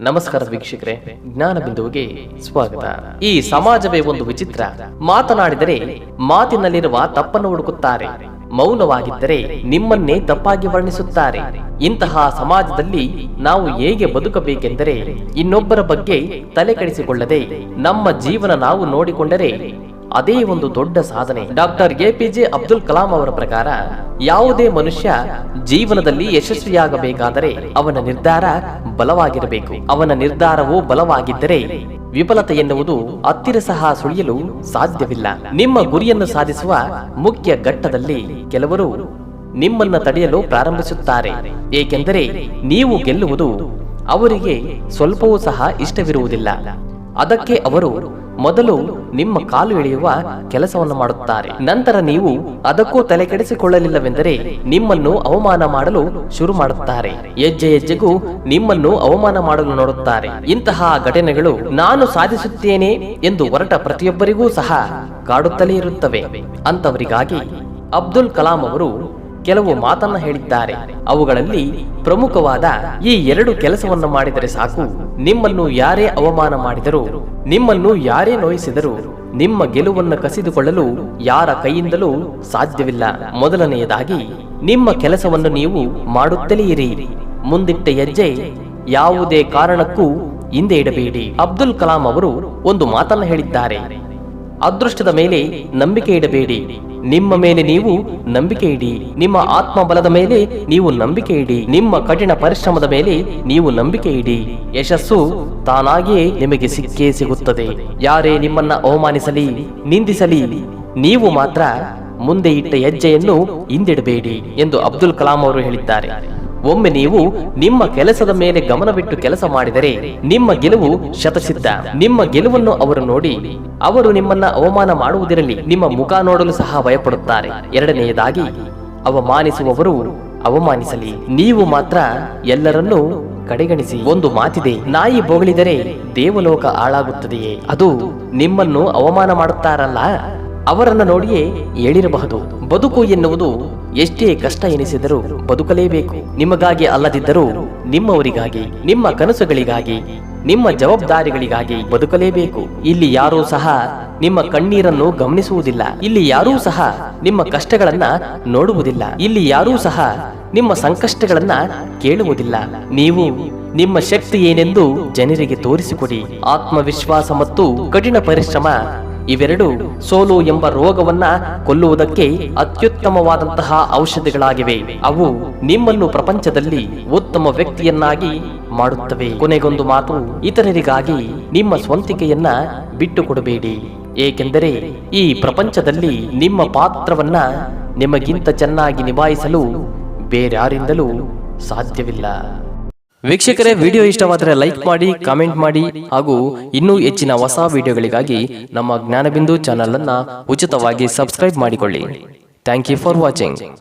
ನಮಸ್ಕಾರ ವೀಕ್ಷಕರೇ, ಜ್ಞಾನ ಬಿಂದುವಿಗೆ ಸ್ವಾಗತ. ಈ ಸಮಾಜವೇ ಒಂದು ವಿಚಿತ್ರ. ಮಾತನಾಡಿದರೆ ಮಾತಿನಲ್ಲಿರುವ ತಪ್ಪನ್ನು ಹುಡುಕುತ್ತಾರೆ. ಮೌನವಾಗಿದ್ದರೆ ನಿಮ್ಮನ್ನೇ ತಪ್ಪಾಗಿ ವರ್ಣಿಸುತ್ತಾರೆ. ಇಂತಹ ಸಮಾಜದಲ್ಲಿ ನಾವು ಹೇಗೆ ಬದುಕಬೇಕೆಂದರೆ, ಇನ್ನೊಬ್ಬರ ಬಗ್ಗೆ ತಲೆ ಕೆಡಿಸಿಕೊಳ್ಳದೆ ನಮ್ಮ ಜೀವನ ನಾವು ನೋಡಿಕೊಂಡರೆ ಅದೇ ಒಂದು ದೊಡ್ಡ ಸಾಧನೆ. ಡಾಕ್ಟರ್ ಎಪಿಜೆ ಅಬ್ದುಲ್ ಕಲಾಂ ಅವರ ಪ್ರಕಾರ, ಯಾವುದೇ ಮನುಷ್ಯ ಜೀವನದಲ್ಲಿ ಯಶಸ್ವಿಯಾಗಬೇಕಾದರೆ ಅವನ ನಿರ್ಧಾರ ಬಲವಾಗಿರಬೇಕು. ಅವನ ನಿರ್ಧಾರವು ಬಲವಾಗಿದ್ದರೆ ವಿಫಲತೆ ಎನ್ನುವುದು ಹತ್ತಿರ ಸಹ ಸುಳಿಯಲು ಸಾಧ್ಯವಿಲ್ಲ. ನಿಮ್ಮ ಗುರಿಯನ್ನು ಸಾಧಿಸುವ ಮುಖ್ಯ ಘಟ್ಟದಲ್ಲಿ ಕೆಲವರು ನಿಮ್ಮನ್ನ ತಡೆಯಲು ಪ್ರಾರಂಭಿಸುತ್ತಾರೆ. ಏಕೆಂದರೆ ನೀವು ಗೆಲ್ಲುವುದು ಅವರಿಗೆ ಸ್ವಲ್ಪವೂ ಸಹ ಇಷ್ಟವಿರುವುದಿಲ್ಲ. ಅದಕ್ಕೆ ಅವರು ಮೊದಲು ನಿಮ್ಮ ಕಾಲು ಎಳೆಯುವ ಕೆಲಸವನ್ನು ಮಾಡುತ್ತಾರೆ. ನಂತರ ನೀವು ಅದಕ್ಕೂ ತಲೆ ಕೆಡಿಸಿಕೊಳ್ಳಲಿಲ್ಲವೆಂದರೆ ನಿಮ್ಮನ್ನು ಅವಮಾನ ಮಾಡಲು ಶುರು ಮಾಡುತ್ತಾರೆ. ಹೆಜ್ಜೆ ಹೆಜ್ಜೆಗೂ ನಿಮ್ಮನ್ನು ಅವಮಾನ ಮಾಡಲು ನೋಡುತ್ತಾರೆ. ಇಂತಹ ಘಟನೆಗಳು ನಾನು ಸಾಧಿಸುತ್ತೇನೆ ಎಂದು ಹೊರಟ ಪ್ರತಿಯೊಬ್ಬರಿಗೂ ಸಹ ಕಾಡುತ್ತಲೇ ಇರುತ್ತವೆ. ಅಂತವರಿಗಾಗಿ ಅಬ್ದುಲ್ ಕಲಾಂ ಅವರು ಕೆಲವು ಮಾತನ್ನ ಹೇಳಿದ್ದಾರೆ. ಅವುಗಳಲ್ಲಿ ಪ್ರಮುಖವಾದ ಈ ಎರಡು ಕೆಲಸವನ್ನು ಮಾಡಿದರೆ ಸಾಕು. ನಿಮ್ಮನ್ನು ಯಾರೇ ಅವಮಾನ ಮಾಡಿದರೂ, ನಿಮ್ಮನ್ನು ಯಾರೇ ನೋಯಿಸಿದರೂ, ನಿಮ್ಮ ಗೆಲುವನ್ನು ಕಸಿದುಕೊಳ್ಳಲು ಯಾರ ಕೈಯಿಂದಲೂ ಸಾಧ್ಯವಿಲ್ಲ. ಮೊದಲನೆಯದಾಗಿ, ನಿಮ್ಮ ಕೆಲಸವನ್ನು ನೀವು ಮಾಡುತ್ತಲೇ ಇರಿ. ಮುಂದಿಟ್ಟ ಹೆಜ್ಜೆ, ಯಾವುದೇ ಕಾರಣಕ್ಕೂ ಹಿಂದೆ ಇಡಬೇಡಿ. ಅಬ್ದುಲ್ ಕಲಾಂ ಅವರು ಒಂದು ಮಾತನ್ನ ಹೇಳಿದ್ದಾರೆ. ಅದೃಷ್ಟದ ಮೇಲೆ ನಂಬಿಕೆ ಇಡಬೇಡಿ. ನಿಮ್ಮ ಮೇಲೆ ನೀವು ನಂಬಿಕೆ ಇಡಿ. ನಿಮ್ಮ ಆತ್ಮಬಲದ ಮೇಲೆ ನೀವು ನಂಬಿಕೆ ಇಡಿ. ನಿಮ್ಮ ಕಠಿಣ ಪರಿಶ್ರಮದ ಮೇಲೆ ನೀವು ನಂಬಿಕೆ ಇಡಿ. ಯಶಸ್ಸು ತಾನಾಗಿಯೇ ನಿಮಗೆ ಸಿಕ್ಕೇ ಸಿಗುತ್ತದೆ. ಯಾರೇ ನಿಮ್ಮನ್ನ ಅವಮಾನಿಸಲಿ, ನಿಂದಿಸಲಿ, ನೀವು ಮಾತ್ರ ಮುಂದೆ ಇಟ್ಟ ಹೆಜ್ಜೆಯನ್ನು ಹಿಂದಿಡಬೇಡಿ ಎಂದು ಅಬ್ದುಲ್ ಕಲಾಂ ಅವರು ಹೇಳಿದ್ದಾರೆ. ಒಮ್ಮೆ ನೀವು ನಿಮ್ಮ ಕೆಲಸದ ಮೇಲೆ ಗಮನವಿಟ್ಟು ಕೆಲಸ ಮಾಡಿದರೆ ನಿಮ್ಮ ಗೆಲುವು ಶತಸಿದ್ಧ. ನಿಮ್ಮ ಗೆಲುವನ್ನು ಅವರು ನೋಡಿ, ಅವರು ನಿಮ್ಮನ್ನ ಅವಮಾನ ಮಾಡುವುದಿರಲಿ, ನಿಮ್ಮ ಮುಖ ನೋಡಲು ಸಹ ಭಯಪಡುತ್ತಾರೆ. ಎರಡನೆಯದಾಗಿ, ಅವಮಾನಿಸುವವರು ಅವಮಾನಿಸಲಿ. ನೀವು ಮಾತ್ರ ಎಲ್ಲರನ್ನೂ ಕಡೆಗಣಿಸಿ. ಒಂದು ಮಾತಿದೆ, ನಾಯಿ ಬೊಗಳಿದರೆ ದೇವಲೋಕ ಹಾಳಾಗುತ್ತದೆಯೇ? ಅದು ನಿಮ್ಮನ್ನು ಅವಮಾನ ಮಾಡುತ್ತಾರಲ್ಲ? ಅವರನ್ನ ನೋಡಿಯೇ ಹೇಳಿರಬಹುದು ಬದುಕು ಎನ್ನುವುದು ಎಷ್ಟೇ ಕಷ್ಟ ಎನಿಸಿದರೂ ಬದುಕಲೇಬೇಕು. ನಿಮಗಾಗಿ ಅಲ್ಲದಿದ್ದರೂ ನಿಮ್ಮವರಿಗಾಗಿ, ನಿಮ್ಮ ಕನಸುಗಳಿಗಾಗಿ, ನಿಮ್ಮ ಜವಾಬ್ದಾರಿಗಳಿಗಾಗಿ ಬದುಕಲೇಬೇಕು. ಇಲ್ಲಿ ಯಾರೂ ಸಹ ನಿಮ್ಮ ಕಣ್ಣೀರನ್ನು ಗಮನಿಸುವುದಿಲ್ಲ. ಇಲ್ಲಿ ಯಾರೂ ಸಹ ನಿಮ್ಮ ಕಷ್ಟಗಳನ್ನ ನೋಡುವುದಿಲ್ಲ. ಇಲ್ಲಿ ಯಾರೂ ಸಹ ನಿಮ್ಮ ಸಂಕಷ್ಟಗಳನ್ನ ಕೇಳುವುದಿಲ್ಲ. ನೀವು ನಿಮ್ಮ ಶಕ್ತಿ ಏನೆಂದು ಜನರಿಗೆ ತೋರಿಸಿಕೊಡಿ. ಆತ್ಮವಿಶ್ವಾಸ ಮತ್ತು ಕಠಿಣ ಪರಿಶ್ರಮ ಇವೆರಡು ಸೋಲು ಎಂಬ ರೋಗವನ್ನ ಕೊಲ್ಲುವುದಕ್ಕೆ ಅತ್ಯುತ್ತಮವಾದಂತಹ ಔಷಧಿಗಳಾಗಿವೆ. ಅವು ನಿಮ್ಮನ್ನು ಪ್ರಪಂಚದಲ್ಲಿ ಉತ್ತಮ ವ್ಯಕ್ತಿಯನ್ನಾಗಿ ಮಾಡುತ್ತವೆ. ಕೊನೆಗೊಂದು ಮಾತು ಇತರರಿಗಾಗಿ ನಿಮ್ಮ ಸ್ವಂತಿಕೆಯನ್ನ ಬಿಟ್ಟುಕೊಡಬೇಡಿ. ಏಕೆಂದರೆ ಈ ಪ್ರಪಂಚದಲ್ಲಿ ನಿಮ್ಮ ಪಾತ್ರವನ್ನ ನಿಮಗಿಂತ ಚೆನ್ನಾಗಿ ನಿಭಾಯಿಸಲು ಬೇರ್ಯಾರಿಂದಲೂ ಸಾಧ್ಯವಿಲ್ಲ. ವೀಕ್ಷಕರೇ ವಿಡಿಯೋ ಇಷ್ಟವಾದರೆ ಲೈಕ್ ಮಾಡಿ ಕಾಮೆಂಟ್ ಮಾಡಿ ಹಾಗೂ ಇನ್ನೂ ಹೆಚ್ಚಿನ ಹೊಸ ವಿಡಿಯೋಗಳಿಗಾಗಿ ನಮ್ಮ ಜ್ಞಾನಬಿಂದು ಚಾನಲ್ ಅನ್ನ ಉಚಿತವಾಗಿ ಸಬ್ಸ್ಕ್ರೈಬ್ ಮಾಡಿಕೊಳ್ಳಿ. Thank you for watching